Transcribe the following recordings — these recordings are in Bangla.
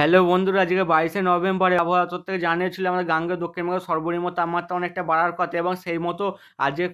হ্যালো বন্ধুরা, আজকে বাইশে নভেম্বরে আবহাওয়া থেকে জানিয়েছিল আমাদের গাঙ্গেয় দক্ষিণবঙ্গের সর্বনিম্ন তাপমাত্রা অনেকটা বাড়ার কথা এবং সেই মতো আজকে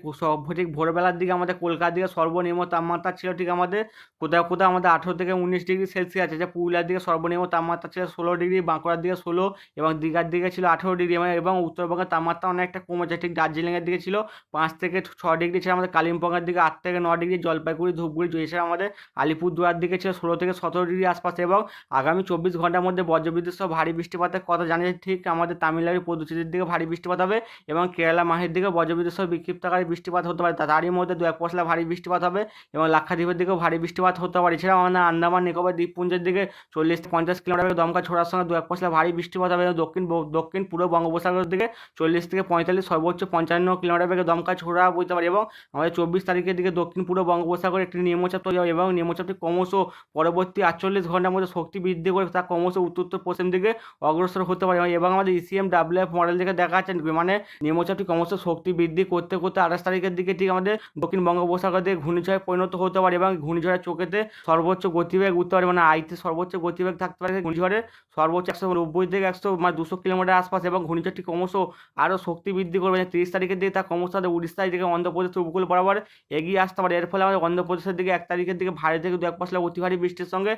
ঠিক ভোরবেলার দিকে আমাদের কলকাতার দিকে সর্বনিম্ন তাপমাত্রা ছিল ঠিক আমাদের কোথাও কোথাও আমাদের আঠেরো থেকে উনিশ ডিগ্রি সেলসিয়াস আছে। যে পুরুলিয়ার দিকে সর্বনিম্ন তাপমাত্রা ছিল ষোলো ডিগ্রি, বাঁকুড়ার দিকে ষোলো এবং দীঘার দিকে ছিল আঠেরো ডিগ্রি এবং উত্তরবঙ্গের তাপমাত্রা অনেকটা কমেছে ঠিক দার্জিলিংয়ের দিকে ছিল পাঁচ থেকে ছ ডিগ্রি ছিল আমাদের কালিম্পংয়ের দিকে আট থেকে ন ডিগ্রি, জলপাইগুড়ি, ধূপগুড়ি এছাড়া আমাদের আলিপুরদুয়ার দিকে ছিল ষোলো থেকে সতেরো ডিগ্রি আশপাশে এবং আগামী চব্বিশ ঘণ্টার মধ্যে বজ্রবিদ্যুৎ সহ ভারী বৃষ্টিপাতের কথা জানিয়েছে ঠিক আমাদের তামিলনাড়ু পদুচেরির দিকে ভারী বৃষ্টিপাত হবে এবং কেরালা মাহের দিকে বজ্রবিদ্যুৎ সহ বিক্ষিপ্তকারী বৃষ্টিপাত হতে পারে। তারই মধ্যে দু এক পশলা ভারী বৃষ্টিপাত হবে এবং লাক্ষাদ্বীপের দিকেও ভারী বৃষ্টিপাত হতে পারে। এছাড়াও আমাদের আন্দামান নিকোবর, দ্বীপপুঞ্জের দিকে চল্লিশ থেকে পঞ্চাশ কিলোমিটার দমকা ছোড়ার সঙ্গে দু এক পশলা ভারী বৃষ্টিপাত হবে এবং দক্ষিণ দক্ষিণ পূর্ব বঙ্গোপসাগরের দিকে চল্লিশ থেকে পঁয়তাল্লিশ, সর্বোচ্চ পঞ্চান্ন কিলোমিটার বেগে দমকা ছোড়া বইতে পারে এবং আমাদের চব্বিশ তারিখের দিকে দক্ষিণ পূর্ব বঙ্গোপসাগরে একটি নিম্নচাপ তৈরি হবে এবং নিম্নচাপটি ক্রমশ পরবর্তী আটচল্লিশ ঘণ্টার মধ্যে শক্তি বৃদ্ধি করে তা ক্রমশ উত্তর উত্তর পশ্চিম দিকে অগ্রসর হতে পারে এবং আমাদের ইসিএম ডাব্লিউএফ মডেল থেকে দেখা যাচ্ছে মানে নিম্নচাপটি ক্রমশ শক্তি বৃদ্ধি করতে করতে আঠাশ তারিখের দিকে ঠিক আমাদের দক্ষিণ বঙ্গোপসাগর দিয়ে ঘূর্ণিঝড়ে পরিণত হতে পারে এবং ঘূর্ণিঝড়ের চোখেতে সর্বোচ্চ গতিবেগ উঠতে পারে মানে আইতে সর্বোচ্চ গতিবেগ থাকতে পারে। ঘূর্ণিঝড়ের সর্বোচ্চ একশো নব্বই থেকে একশো মানে দুশো কিলোমিটার আশপাশ এবং ঘূর্ণিঝড়টি ক্রমশ আরও শক্তি বৃদ্ধি করবে। তিরিশ তারিখের দিকে তা ক্রমশ আমাদের উড়িষ্যার দিকে অন্ধ্রপ্রদেশের উপকূল বরাবর এগিয়ে আসতে পারে। এর ফলে আমাদের অন্ধ্রপ্রদেশের দিকে এক তারিখের দিকে ভারী থেকে দু এক পশলা অতি ভারী বৃষ্টির সঙ্গে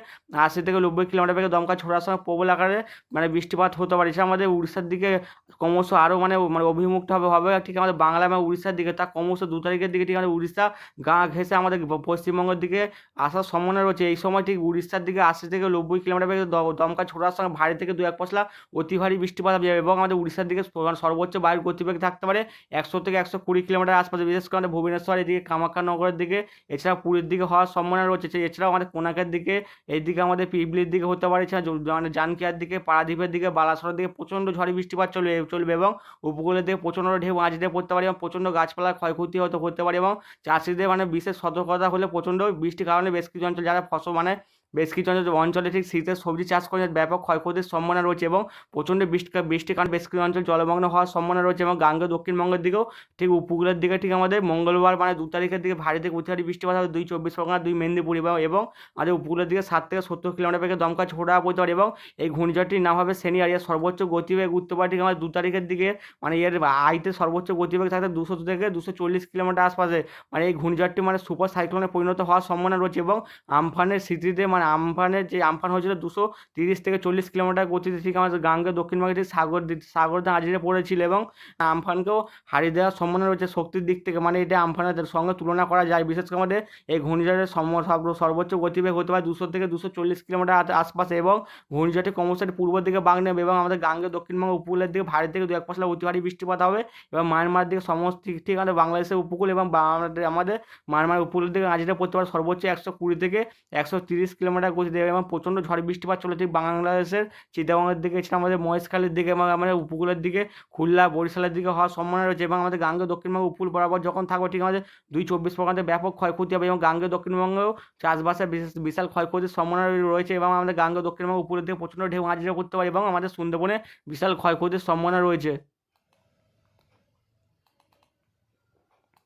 আশি থেকে নব্বই কিলোমিটার বেগে দমকা ছোড়ার সঙ্গে প্রবল আকারে মানে বৃষ্টিপাত হতে পারে। এছাড়া আমাদের উড়িষ্যার দিকে ক্রমশ আরও মানে মানে অভিমুখটা হবে হবে। ঠিক আমাদের বাংলা এবং উড়িষ্যার দিকে, তা ক্রমশ দু তারিখের দিকে ঠিক আমাদের উড়িষ্যা গা ঘেঁষে আমাদের পশ্চিমবঙ্গের দিকে আসার সম্ভাবনা রয়েছে। এই সময় ঠিক উড়িষ্যার দিকে আশি থেকে নব্বই কিলোমিটার বেগে দমকা ছোড়ার সঙ্গে ভারী থেকে দু এক পশলা অতি ভারী বৃষ্টিপাত হবে এবং আমাদের উড়িষ্যার দিকে সর্বোচ্চ বায়ুর গতিবেগ থাকতে পারে একশো থেকে একশো কুড়ি কিলোমিটার আশপাশে। বিশেষ করে আমাদের ভুবনেশ্বর এদিকে, কামাখ্যা নগরের দিকে, এছাড়া পুরীর দিকে হওয়ার সম্ভাবনা রয়েছে। এছাড়াও আমাদের কোনাকের দিকে, এইদিকে আমাদের পিবলির দিকে হতে পারে। এছাড়া মানে জানকিয়ার দিকে, পারাদ্বীপের দিকে, বালাসরের দিকে প্রচণ্ড ঝড় বৃষ্টিপাত চলবে চলবে এবং উপকূলের দিকে প্রচণ্ড ঢেউ আঁচ দিয়ে পড়তে পারে এবং প্রচণ্ড গাছপালা ক্ষয়ক্ষতি হয়তো করতে পারে এবং চাষিদের মানে বিশেষ সতর্কতা হলে প্রচণ্ড বৃষ্টির কারণে বেশ কিছু অঞ্চল যারা ফসল মানে বেশ কিছু অঞ্চল ঠিক শীতের সবজি চাষ করে ব্যাপক ক্ষয়ক্ষতির সম্ভাবনা রয়েছে এবং প্রচণ্ড বৃষ্টি বৃষ্টির কারণে বেশ কিছু অঞ্চল জলমগ্ন হওয়ার সম্ভাবনা রয়েছে এবং গাঙ্গে দক্ষিণবঙ্গের দিকেও ঠিক উপকূলের দিকে ঠিক আমাদের মঙ্গলবার মানে দু তারিখের দিকে ভারী থেকে অতি ভারী বৃষ্টিপাত হবে। দুই চব্বিশ পরগনা, দুই মেদিনীপুর এবং এবং আমাদের উপকূলের দিকে সাত থেকে সত্তর কিলোমিটার বেগে দমকা ছোটা পড়তে পারে এবং এই ঘূর্ণিঝড়টির নাম হবে সেনি আর এর সর্বোচ্চ গতিবেগ উঠতে পারে ঠিক আমাদের দু তারিখের দিকে। মানে এর আইতে সর্বোচ্চ গতিবেগ থাকতে দুশো থেকে দুশো চল্লিশ কিলোমিটার আশপাশে। মানে এই ঘূর্ণিঝড়টি মানে সুপার সাইক্লোনে পরিণত হওয়ার সম্ভাবনা রয়েছে এবং আমফানের স্মৃতিতে মানে আমফানের যে, আমফান হয়েছিল দুশো তিরিশ থেকে চল্লিশ কিলোমিটার গতিতে ঠিক আমাদের গাঙ্গে দক্ষিণবঙ্গে ঠিক সাগর সাগর আজরে পড়েছিল এবং আমফানকেও হারিয়ে দেওয়ার সম্ভাবনা রয়েছে শক্তির দিক থেকে। মানে এটা আমফানের সঙ্গে তুলনা করা যায়। বিশেষ করে আমাদের এই ঘূর্ণিঝড়ের সর্বোচ্চ গতিবেগ হতে পারে দুশো থেকে দুশো চল্লিশ কিলোমিটার আশপাশে এবং ঘূর্ণিঝড়টি ক্রমশ পূর্ব দিকে বাঁক নেবে এবং আমাদের গাঙ্গে দক্ষিণবঙ্গ উপকূলের দিকে ভারী থেকে দু এক পশলা অতি ভারী বৃষ্টিপাত হবে এবং মায়ানমার দিকে সমস্ত ঠিক আমাদের বাংলাদেশের উপকূল এবং আমাদের মায়ানমার উপকূলের দিকে আজরে পড়তে পারে সর্বোচ্চ একশো কুড়ি থেকে একশো তিরিশ কিলোমিটার গতি দেবে এবং প্রচণ্ড ঝড় বৃষ্টিপাত চলে ঠিক বাংলাদেশের। চিটাগংয়ের দিকে এছাড়া আমাদের মহেশখালীর দিকে এবং আমাদের উপকূলের দিকে, খুলনা, বরিশালের দিকে হওয়ার সম্ভাবনা রয়েছে এবং আমাদের গাঙ্গে দক্ষিণবঙ্গ উপকূল বরাবর যখন থাকবে, ঠিক আমাদের দুই চব্বিশ পরগনাতে ব্যাপক ক্ষয়ক্ষতি হবে এবং গাঙ্গে দক্ষিণবঙ্গেও চাষবাসের বিশেষ বিশাল ক্ষয়ক্ষতির সম্ভাবনা রয়েছে এবং আমাদের গাঙ্গে দক্ষিণবঙ্গ উপরের দিকে প্রচণ্ড ঢেউ আজরে করতে পারে এবং আমাদের সুন্দরবনে বিশাল ক্ষয়ক্ষতির সম্ভাবনা রয়েছে।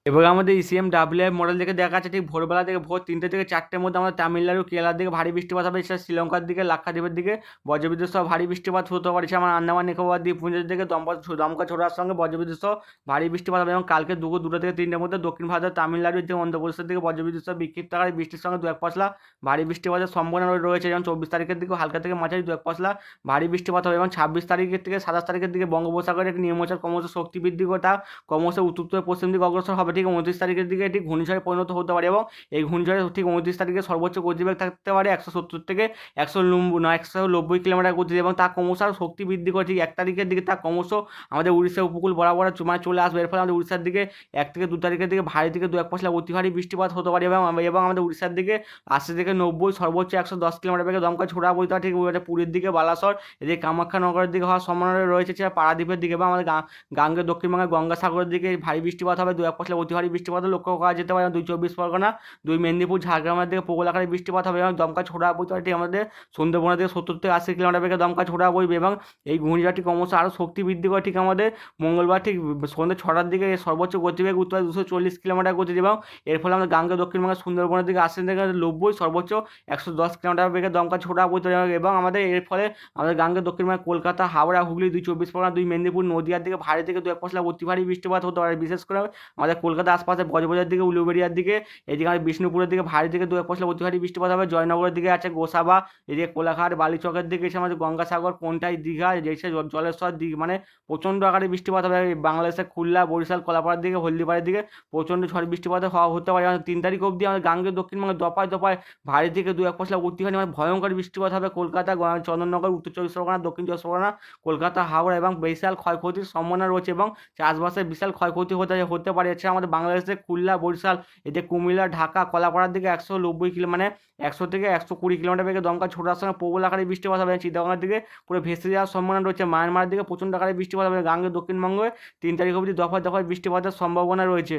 এবার আমাদের E ইসিএম ডাব্লিউ মডেল থেকে দেখা যাচ্ছে ঠিক ভোরবেলা থেকে ভোর তিনটে থেকে চারটের মধ্যে আমাদের তামিলনাড়ু, কেরালার দিকে ভারী বৃষ্টিপাত হবে, এছাড়া শ্রীলঙ্কার দিকে, লাক্ষাদ্বীপের দিকে, বজ্রবিদ্যুৎ সহ ভারী বৃষ্টিপাত হতে পারে। এছাড়া আমার আন্দামান নিকোবর দ্বীপপুঞ্জের দিকে দমকা দমকা ছোড়ার সঙ্গে বজ্রবিদ্যুৎ সহ ভারী বৃষ্টিপাত হবে। এবং কালকে দুপুর দুটো থেকে তিনটের মধ্যে দক্ষিণ ভারতের তামিলনাড়ুর দিকে অন্ধ্রপ্রদেশের দিকে বজ্রবিদ্যুৎ সহ বিক্ষিপ্ত আকারে বৃষ্টির সঙ্গে দু এক পশলা ভারী বৃষ্টিপাতের সম্ভাবনা রয়েছে। যেমন চব্বিশ তারিখের দিকে হালকা থেকে মাঝারি দু এক পশলা ভারী বৃষ্টিপাত হবে। এবং ছাব্বিশ তারিখের থেকে সাতাশ তারিখের দিকে বঙ্গোপসাগরে একটি নিম্নচাপ ক্রমশ শক্তি বৃদ্ধি করে তা ক্রমশ উত্তর পশ্চিম দিকে অগ্রসর হবে। ঠিক উনত্রিশ তারিখের দিকে এটি ঘূর্ণিঝড়ে পরিণত হতে পারে এবং এই ঘূর্ণিঝড়ে ঠিক উনত্রিশ তারিখে সর্বোচ্চ গতিবেগ থাকতে পারে একশো সত্তর থেকে একশো না, একশো নব্বই কিলোমিটার গতি এবং তা ক্রমশ শক্তি বৃদ্ধি করে ঠিক এক তারিখের দিকে তা ক্রমশ আমাদের উড়িষ্যা উপকূল বরাবর মানে চলে আসবে। এর ফলে আমাদের উড়িষ্যার দিকে এক থেকে দু তারিখের দিকে ভারী থেকে দু এক পশলা অতি ভারী বৃষ্টিপাত হতে পারে এবং এবং আমাদের উড়িষ্যার দিকে আশি থেকে নব্বই সর্বোচ্চ একশো দশ কিলোমিটার বেগে দমকা ছোড়া বইতে ঠিক পুরীর দিকে, বালাসর, এদিকে কামাখ্যা নগরের দিকে হওয়ার সম্ভাবনা রয়েছে। পারাদ্বীপের দিকে এবং আমাদের গা- গাঙ্গের দক্ষিণবঙ্গের গঙ্গাসাগরের দিকে ভারী বৃষ্টিপাত হবে দু এক পশলা অতি ভারী বৃষ্টিপাত লক্ষ্য করা যেতে পারে। দুই চব্বিশ পরগনা, দুই মেদিনীপুর ঝাড়গ্রামের দিকে প্রবল আকারে বৃষ্টিপাত হবে এবং দমকা ছোড়া বইতে আমাদের সুন্দরবনের দিকে সত্তর থেকে আশি কিলোমিটার বেগে দমকা ছোড়া বইবে এবং এই ঘূর্ণিঝড়টি ক্রমশ আরও শক্তি বৃদ্ধি করে। ঠিক আমাদের মঙ্গলবার ঠিক সন্ধ্যে ছটার দিকে সর্বোচ্চ গতিবেগ উত্তর দুশো চল্লিশ কিলোমিটার গতি এবং এর ফলে আমাদের গাঙ্গে দক্ষিণবঙ্গের সুন্দরবনের দিকে আসেন থেকে নব্বই, সর্বোচ্চ একশো দশ কিলোমিটার বেগে দমকা ছোড়া বইতে এবং আমাদের এর ফলে আমাদের গাঙ্গে দক্ষিণবঙ্গে কলকাতা, হাওড়া, হুগলি, দুই চব্বিশ পরগনা, দুই মেদিনীপুর, নদীয়ার দিকে ভারী থেকে দু এক পশলা অতি ভারী বৃষ্টিপাত হতে পারে। বিশেষ করে আমাদের কলকাতা আশপাশে বজবজার দিকে, উলুবেড়িয়ার দিকে, এদিকে আমাদের বিষ্ণুপুরের দিকে ভারী থেকে দু এক পশলা অতি ভারী বৃষ্টিপাত হবে। জয়নগরের দিকে আছে গোসাবা, এদিকে কোলাঘাট, বালিচকের দিকে এসে আমাদের গঙ্গাসাগর কোনটাই দীঘা যেসে জলেশ্বর দিক মানে প্রচণ্ড আকারে বৃষ্টিপাত হবে। বাংলাদেশের খুলনা, বরিশাল, কলাপাড়ার দিকে হলদিপাড়ার দিকে প্রচণ্ড ঝড় বৃষ্টিপাত হওয়া হতে পারে। আমাদের তিন তারিখ অবধি আমাদের গাঙ্গে দক্ষিণবঙ্গে দফায় দফায় ভারী থেকে দু এক পশলা অতিখানি মানে ভয়ঙ্কর বৃষ্টিপাত হবে কলকাতা চন্দননগর, উত্তর চব্বিশ পরগনা, দক্ষিণ চব্বিশ পরগনা, কলকাতা, হাওড়া এবং বিশাল ক্ষয়ক্ষতির সম্ভাবনা রয়েছে এবং চাষবাসের বিশাল ক্ষয়ক্ষতি হতে হতে পারে। এছাড়া আমাদের বাংলাদেশের খুলনা বরিশাল এতে কুমিল্লা, ঢাকা, কলাপাড়ার দিকে একশো নব্বই কিলো মানে একশো থেকে একশো কুড়ি কিলোমিটার বেগে দমকা ছোটার সঙ্গে প্রবল আকারে বৃষ্টিপাত হবে চিত্তগঙ্গার দিকে পুরো ভেসে যাওয়ার সম্ভাবনা রয়েছে। মায়ানমারের দিকে প্রচণ্ড আকারে বৃষ্টিপাত হবে গাঙ্গে দক্ষিণবঙ্গে তিন তারিখ অবধি দফায় দফায় বৃষ্টিপাতের সম্ভাবনা রয়েছে।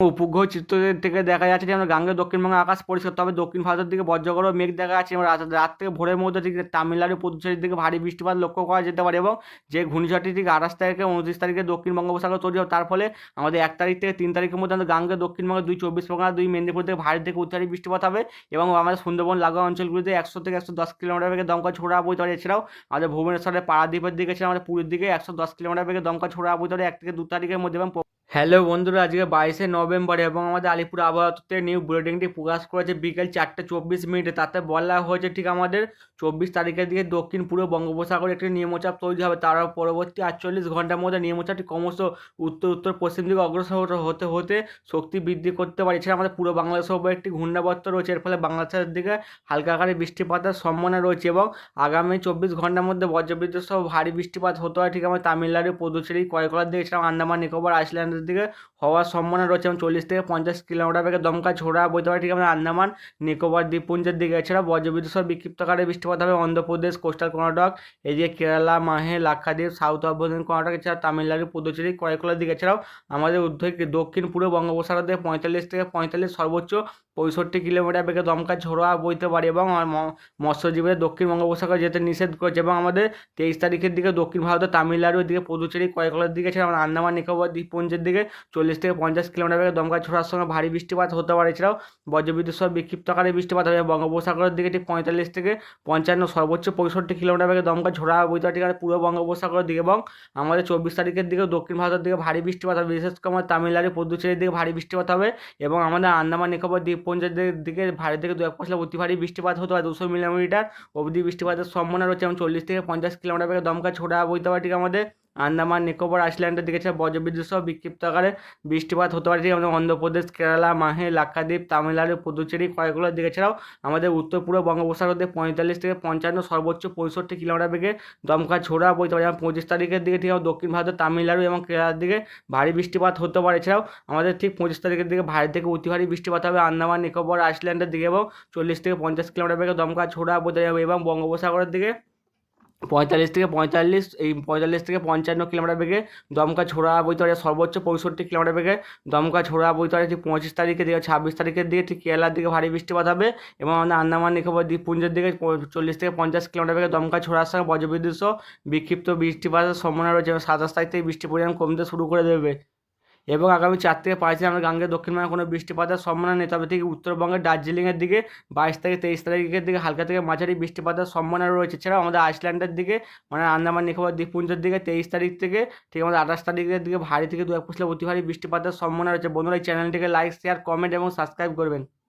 উপগ্রহ চিত্র থেকে দেখা যাচ্ছে যে আমরা গাঙ্গে দক্ষিণবঙ্গে আকাশ পরিষ্কার, তবে দক্ষিণ ভারতের দিকে বজ্রগড় মেঘ দেখা যাচ্ছে। এবং রাত থেকে ভোরের মধ্যে দিকে তামিলনাড়ু পুদুচেরির দিকে ভারী বৃষ্টিপাত লক্ষ্য করা যেতে পারে এবং যে ঘূর্ণিঝড়টি ঠিক আঠাশ তারিখে, উনত্রিশ তারিখে দক্ষিণ বঙ্গোপসাগর তৈরি হবে তার ফলে আমাদের এক তারিখ থেকে তিন তারিখের মধ্যে আমাদের গাঙ্গে দক্ষিণবঙ্গে দুই চব্বিশ পরগনা দুই মেদিনীপুর থেকে ভারী থেকে উত্তরী বৃষ্টিপাত হবে এবং আমাদের সুন্দরবন, লাগোয়া অঞ্চলগুলিতে একশো থেকে একশো দশ কিলোমিটার বেগে দমকা ছোড়া বইতে পারে এছাড়াও আমাদের ভুবনেশ্বরের পাড়াদ্বীপের দিকে ছিল আমাদের পুরীর দিকে একশো দশ কিলোমিটার বেগে দমকা ছোড়া বইতে পারে এক থেকে দু তারিখের মধ্যে এবং হ্যালো বন্ধুরা, আজকে বাইশে নভেম্বর এবং আমাদের আলিপুর আবহাওয়া নিউ বুলেটিনটি প্রকাশ করেছে বিকেল চারটে চব্বিশ মিনিটে। তাতে বলা হয়েছে ঠিক আমাদের চব্বিশ তারিখের দিকে দক্ষিণ পূর্ব বঙ্গোপসাগরে একটি নিম্নচাপ তৈরি হবে। তার পরবর্তী আটচল্লিশ ঘণ্টার মধ্যে নিম্নচাপটি ক্রমশ উত্তর উত্তর, পশ্চিম দিকে অগ্রসর হতে- হতে শক্তি বৃদ্ধি করতে পারে। এছাড়া আমাদের পুরো বাংলাদেশের ওপর একটি ঘূর্ণাবর্ত রয়েছে। এর ফলে বাংলাদেশের দিকে হালকা আকারে বৃষ্টিপাতের সম্ভাবনা রয়েছে এবং আগামী চব্বিশ ঘণ্টার মধ্যে বজ্রবিদ্যুৎ সহ ভারী বৃষ্টিপাত হতে হয় ঠিক আমাদের তামিলনাড়ু, পুদুচেরি কয়কলার দিকে এছাড়া আন্দামান, নিকোবর আইসল্যান্ডের দিকে হওয়ার সম্ভাবনা রয়েছে এবং চল্লিশ থেকে পঞ্চাশ কিলোমিটার বেগে দমকা ঝোড়া বইতে পারে, ঠিক আমাদের আন্দামান, নিকোবর, দ্বীপপুঞ্জের দিকে। এছাড়া বজ্রবিদ্যুৎ সহ বিক্ষিপ্ত আকারে বৃষ্টিপাত হবে অন্ধ্রপ্রদেশ, কোস্টাল কর্ণাটক এদিকে কেরালা, মাহে, লাক্ষাদ্বীপ, সাউথ অভ্যন্তরীণ কর্ণাটক, এছাড়া তামিলনাড়ু, পুদুচেরি, কয়কলার দিকে। এছাড়াও আমাদের দক্ষিণ, পূর্ব বঙ্গোপসাগর থেকে পঁয়তাল্লিশ থেকে পঁয়তাল্লিশ সর্বোচ্চ পঁয়ষট্টি কিলোমিটার বেগে দমকা ঝোড়া বইতে পারে এবং মৎস্যজীবীদের দক্ষিণ বঙ্গোপসাগর যেতে নিষেধ করেছে এবং আমাদের তেইশ তারিখের দিকে দক্ষিণ ভারতের তামিলনাড়ুর দিকে, পুদুচেরি, কয়েকলার দিকে, এছাড়া আমাদের আন্দামান, নিকোবর, দ্বীপপুঞ্জের দিকে চল্লিশ থেকে পঞ্চাশ কিলোমিটার বেগে দমকা ছোড়ার সঙ্গে ভারী বৃষ্টিপাত হতে পারে। এছাড়াও বজ্রবিদ্যুৎ সহ বিক্ষিপ্ত আকারে বৃষ্টিপাত হবে। বঙ্গোপসাগরের দিকে ঠিক পঁয়তাল্লিশ থেকে পঞ্চান্ন, সর্বোচ্চ পঁয়ষট্টি কিলোমিটার বেগে দমকা ঝোড়া বইতে পারে ঠিক পূর্ব বঙ্গোপসাগরের দিকে এবং আমাদের চব্বিশ তারিখের দিকে দক্ষিণ ভারতের দিকে ভারী বৃষ্টিপাত হবে। বিশেষ করে আমাদের তামিলনাড়ু পুদুচেরির দিকে ভারী বৃষ্টিপাত হবে এবং আমাদের আন্দামান নিকোবর দ্বীপপুঞ্জের দিকে ভারী থেকে দু এক পশলা অতি ভারী বৃষ্টিপাত হতে পারে। দুশো মিলিমিটার অবধি বৃষ্টিপাতের সম্ভাবনা রয়েছে এবং চল্লিশ থেকে পঞ্চাশ কিলোমিটার বেগে দমকা ছোড়া বইতে পারে আমাদের আন্দামান, নিকোবর, আইসল্যান্ডের দিকে বজ্রবিদ্যুৎ সহ বিক্ষিপ্ত আকারে বৃষ্টিপাত হতে পারে। আমাদের অন্ধ্রপ্রদেশ, কেরালা, মাহে, লাক্ষাদ্বীপ, তামিলনাড়ু, পুদুচেরি, কয়েকগুলোর দিকে ছাড়াও আমাদের উত্তর পূর্ব বঙ্গোপসাগর দিয়ে পঁয়তাল্লিশ থেকে পঞ্চান্ন, সর্বোচ্চ পঁয়ষট্টি কিলোমিটার বেগে দমকা ছোড়া বইতে পারে। যেমন পঁচিশ তারিখের দিকে ঠিক দক্ষিণ ভারতের তামিলনাড়ু এবং কেরালার দিকে ভারী বৃষ্টিপাত হতে পারে। এছাড়াও আমাদের ঠিক পঁচিশ তারিখের দিকে ভারী থেকে অতি ভারী বৃষ্টিপাত হবে আন্দামান, নিকোবর, আইসল্যান্ডের দিকে এবং চল্লিশ থেকে পঞ্চাশ কিলোমিটার বেগে দমকা ছোড়া বইতে এবং বঙ্গোপসাগরের দিকে পঁয়তাল্লিশ থেকে পঁয়তাল্লিশ, এই পঁয়তাল্লিশ থেকে পঞ্চান্ন কিলোমিটার বেগে দমকা ছোড়া বইতে সর্বোচ্চ পঁয়ষট্টি কিলোমিটার বেগে দমকা ছোড়া বইতে ঠিক পঁচিশ তারিখের দিকে, ছাব্বিশ তারিখের দিকে ঠিক কেরালার দিকে ভারী বৃষ্টিপাত হবে এবং আমাদের আন্দামান নিকোবর দ্বীপপুঞ্জের দিকে চল্লিশ থেকে পঞ্চাশ কিলোমিটার বেগে দমকা ছোড়ার সঙ্গে বজ্রবিদ্যুৎ বিক্ষিপ্ত বৃষ্টিপাতের সম্ভাবনা রয়েছে এবং সাতাশ তারিখ থেকে বৃষ্টির পরিমাণ কমতে শুরু করে দেবে। এবং আগামী চার থেকে পাঁচ দিন আমরা দক্ষিণ দক্ষিণবঙ্গে কোনো বৃষ্টিপাতের সম্ভাবনা নেই। তবে থেকে উত্তরবঙ্গের দার্জিলিংয়ের দিকে বাইশ থেকে তেইশ তারিখের দিকে হালকা থেকে মাঝারি বৃষ্টিপাতের সম্ভাবনা রয়েছে। এছাড়াও আমাদের আইসল্যান্ডের দিকে মানে আন্দামান নিকোবর দ্বীপপুঞ্জের দিকে তেইশ তারিখ থেকে ঠিক আমাদের আঠাশ তারিখের দিকে ভারী থেকে দু এক পুষলে অতি ভারী বৃষ্টিপাতের সম্ভাবনা রয়েছে। বন্ধুরা, এই চ্যানেলটিকে লাইক শেয়ার কমেন্ট এবং সাবস্ক্রাইব করবেন।